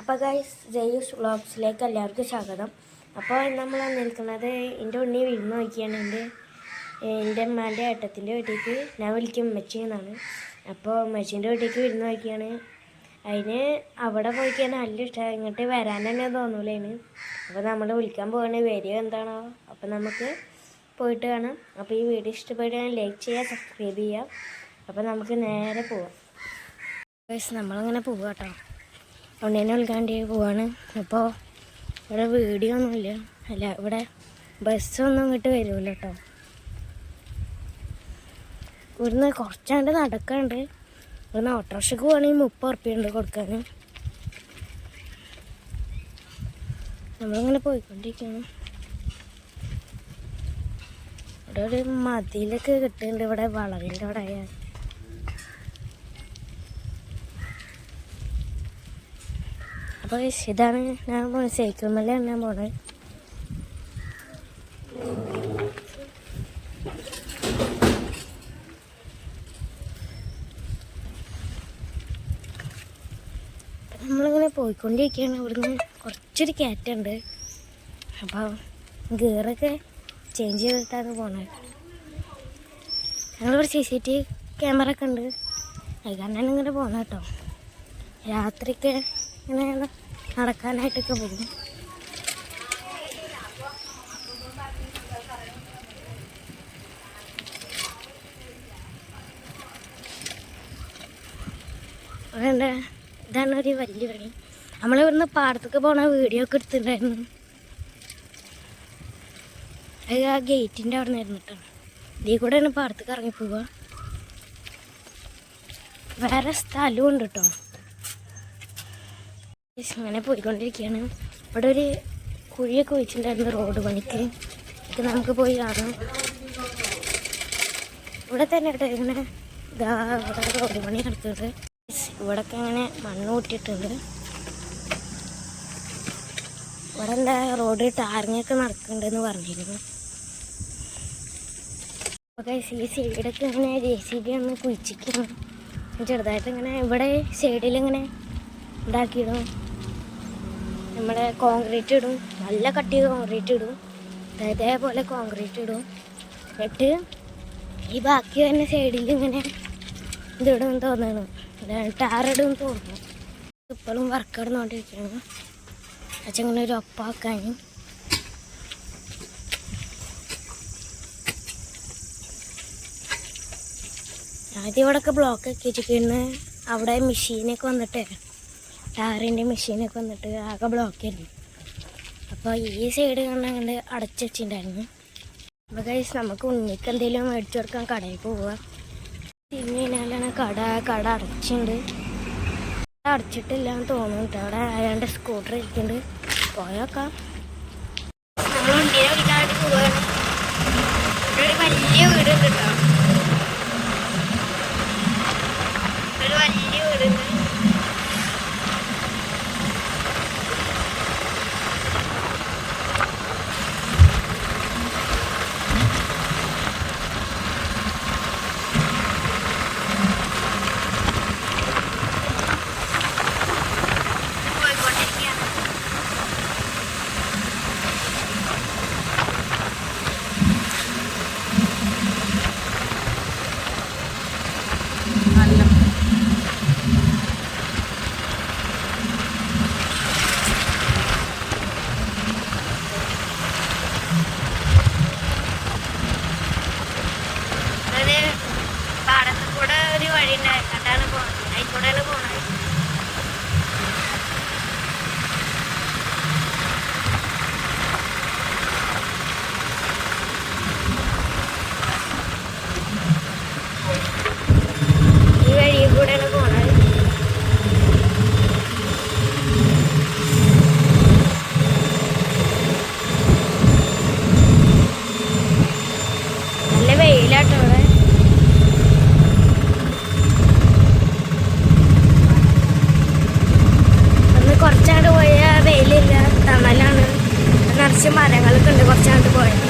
അപ്പോൾ ഗൈസ് ജയൂസ് വ്ളോഗ്സിലേക്ക് എല്ലാവർക്കും സ്വാഗതം. അപ്പോൾ നമ്മൾ നിൽക്കുന്നത് എന്റെ ഉണ്ണി വിരുന്ന് നോക്കിയാണ്. എന്റെ എന്റെ അമ്മാന്റെ ഏട്ടത്തിന്റെ വീട്ടിലേക്ക്. ഞാൻ വിളിക്കും ഉമ്മച്ചി എന്നാണ്. അപ്പോൾ ഉമ്മച്ചീന്റെ വീട്ടിലേക്ക് വിരുന്ന് നോക്കിയാണ്. അതിന് അവിടെ പോയിക്കാൻ നല്ല ഇഷ്ടമാണ് ഇങ്ങോട്ട് വരാൻ തന്നെ തോന്നൂലേന്. അപ്പോൾ നമ്മൾ വിളിക്കാൻ പോവാണ്. വരിക എന്താണോ? അപ്പോൾ നമുക്ക് പോയിട്ട് കാണാം. അപ്പോൾ ഈ വീഡിയോ ഇഷ്ടപ്പെടുകയാണെങ്കിൽ ലൈക്ക് ചെയ്യുക സബ്സ്ക്രൈബ് ചെയ്യുക അപ്പോൾ നമുക്ക് നേരെ പോവാം. നമ്മളങ്ങനെ പോവാം കേട്ടോ ഉണ്ണീനെ വിളിക്കാണ്ടി പോവാണ്. അപ്പോൾ ഇവിടെ വീഡിയോ ഒന്നുമില്ല അല്ല ഇവിടെ ബസ്സൊന്നും ഇങ്ങോട്ട് വരുമല്ലോ കേട്ടോ ഇവിടുന്ന് കുറച്ചാണ്ട് നടക്കാണ്ട് ഇവിടുന്ന് ഓട്ടോറിക്ഷക്ക് പോകണമെങ്കിൽ മുപ്പത് ഉറുപ്പ്യുണ്ട് കൊടുക്കാൻ നമ്മളിങ്ങനെ പോയിക്കൊണ്ടിരിക്കുകയാണ് ഇവിടെ ഒരു മതിലൊക്കെ കിട്ടുന്നുണ്ട്. ഇവിടെ വളവിന്റെ അവിടെ ആയാൽ അപ്പോൾ ഇതാണ് ഞാൻ പോണത് സൈക്കിൾ മല ഞാൻ പോണത് നമ്മളിങ്ങനെ പോയിക്കൊണ്ടിരിക്കുകയാണ്. ഇവിടുന്ന് കുറച്ചൊരു കയറ്റുണ്ട് അപ്പോൾ ഗിയറൊക്കെ ചേഞ്ച് ചെയ്തിട്ടാണ് പോണത് ഞങ്ങളിവിടെ C C T V camera ഒക്കെ ഉണ്ട്. അത് കാരണമാണ് ഇങ്ങനെ പോകണം കേട്ടോ. രാത്രിയൊക്കെ ഇങ്ങനെ നടക്കാനായിട്ടൊക്കെ വരും വേണ്ട ഇതാണ് ഒരു വലിയ പണി. നമ്മളിവിടുന്ന് പാടത്തൊക്കെ പോണ വീഡിയോ ഒക്കെ എടുത്തിട്ടുണ്ടായിരുന്നു. അത് ആ ഗേറ്റിന്റെ അവിടെ നിന്ന് ഇരുന്നിട്ടാണ് ഇതേ കൂടെയാണ് പാടത്തേക്ക് ഇറങ്ങി പോവുക. വേറെ സ്ഥലവും ഉണ്ട് കേട്ടോ. അങ്ങനെ പോയിക്കൊണ്ടിരിക്കുകയാണ്. ഇവിടെ ഒരു കുഴിയൊക്കെ വെച്ചിട്ടുണ്ടായിരുന്നു റോഡ് പണിക്ക്. ഇത് നമുക്ക് പോയി കാണാം. ഇവിടെ തന്നെ കേട്ടോ ഇങ്ങനെ ഇതാ ഇവിടെ റോഡ് പണി നടത്തുന്നത് ഇവിടെ ഇവിടൊക്കെ ഇങ്ങനെ മണ്ണ് കൂട്ടിയിട്ടുണ്ട്. ഇവിടെ എന്താ റോഡ് ടാറിങ്ങൊക്കെ നടക്കുന്നുണ്ടെന്ന് പറഞ്ഞിരുന്നു. അപ്പോൾ ഈ സൈഡൊക്കെ ഇങ്ങനെ ജെ സി ബി ഒന്ന് കുഴിച്ചിരിക്കുന്നു ചെറുതായിട്ട് ഇങ്ങനെ ഇവിടെ സൈഡിലിങ്ങനെ ഇതാക്കിയിടും നമ്മുടെ കോൺക്രീറ്റ് ഇടും. നല്ല കട്ടി കോൺക്രീറ്റ് ഇടും. ഇതേപോലെ കോൺക്രീറ്റ് ഇടും. എന്നിട്ട് ഈ ബാക്കി തന്നെ സൈഡിൽ ഇങ്ങനെ ഇതിടും തോന്നണം ടാറിടും തോന്നുന്നു. ഇപ്പോഴും വർക്ക് ഇടുന്നോണ്ടിരിക്കണം അച്ഛൻ ഇങ്ങനെ ഒരു ഒപ്പാക്കാൻ ആദ്യം ഇവിടെയൊക്കെ ബ്ലോക്ക് ആക്കി വെച്ചിരിക്കുന്നു അവിടെ മെഷീനൊക്കെ വന്നിട്ട് ടാറിന്റെ മെഷീനൊക്കെ വന്നിട്ട് ആകെ ബ്ലോക്ക് ആയിരുന്നു. അപ്പോൾ ഈ സൈഡ് കണ്ട് കണ്ട് അടച്ചു വെച്ചിട്ടുണ്ടായിരുന്നു അപ്പോൾ കൈസ് നമുക്ക് ഉണ്ണിക്ക് എന്തെങ്കിലും മേടിച്ചു കൊടുക്കാൻ കടയിൽ പോവുക തിരിഞ്ഞു കഴിഞ്ഞാലാണ് കട കട അടച്ചിട്ടുണ്ട്. അടച്ചിട്ടില്ല എന്ന് തോന്നുന്നുണ്ട്. അവിടെ അയാളുടെ സ്കൂട്ടർ ഇരിക്കുന്നുണ്ട്. പോയേക്കാം നമ്മൾ ഉണ്ണിനെ വിളിക്കാനായിട്ട് പോവുകയാണ് ഇവിടെ ഒരു വലിയ വീടുണ്ട് കേട്ടോ ഒരു വലിയ വീടുണ്ട് പോയിക്കൊണ്ടിരിക്കുകയാണ് ഒരു പാടത്ത് കൂടെ ഒരു വഴി ഉണ്ടായിരുന്നു അതാണ് പോകുന്നത് അതിൽ കൂടെയാണ് പോകുന്നത് ഈ വഴി കൂടെയാണ് പോകുന്നത് നല്ല വെയിലാട്ടോ ഇവിടെ ഒന്ന് കുറച്ചാണ്ട് പോയ വെയിലില്ല തണലാണ് നിറച്ച് മരങ്ങളൊക്കെ ഉണ്ട് കുറച്ചാണ്ട് പോയത്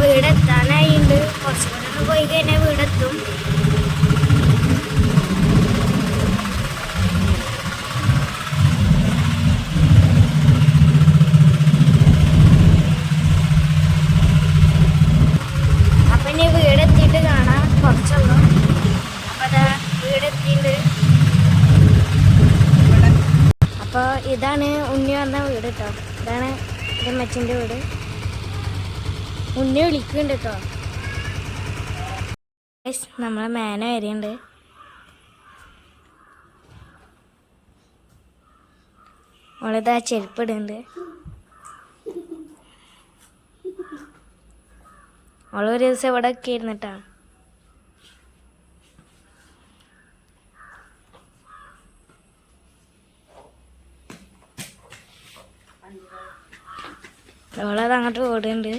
വീടെത്താനായിണ്ട് കുറച്ചും കൂടെ ഒന്ന് പോയി കഴിഞ്ഞാൽ വീടെത്തും. ഇതാണ് ഉണ്ണി വന്ന വീട് കേട്ടോ ഇതാണ് എന്റെ മച്ചിന്റെ വീട്. ഉണ്ണി വിളിക്കുന്നുണ്ട് കേട്ടോ. നമ്മളെ മേന വരെയുണ്ട് ഓളിതാ ചെരുപ്പിടുന്നുണ്ട് ഒരു ദിവസം ഇവിടെ ഒക്കെ ഇരുന്നിട്ടാണ് അവളത് അങ്ങോട്ട് ഓടുന്നുണ്ട്.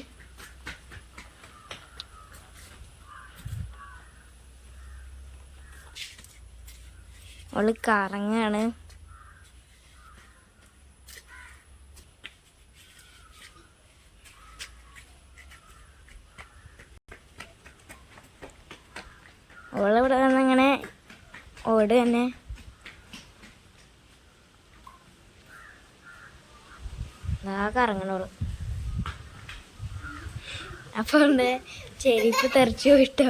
അവൾ കറങ്ങാണ്. അവളിവിടെ വന്നങ്ങനെ ഓട് തന്നെ. ആ കറങ്ങണോൾ അപ്പൊ ഉണ്ട് ചെരിപ്പ് തെറിച്ചു പോയിട്ടോ?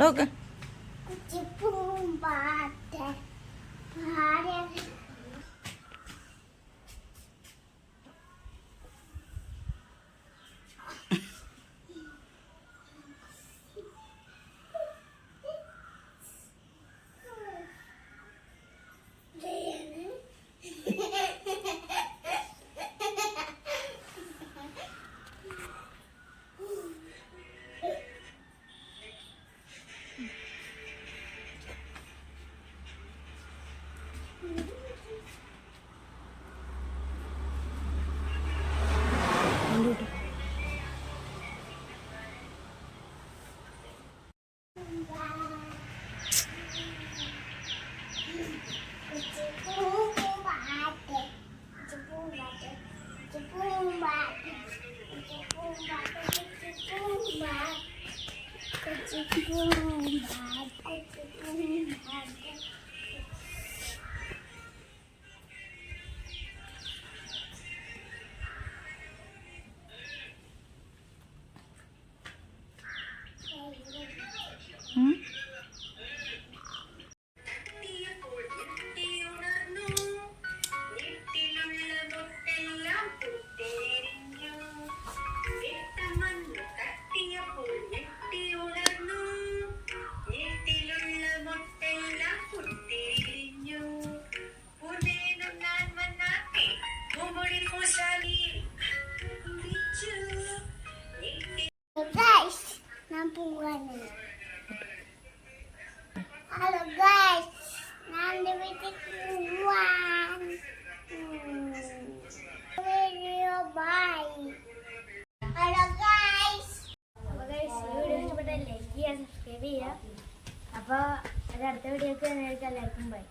ഡോക്ക് Thank you. എല്ലാവർക്കും ബൈ.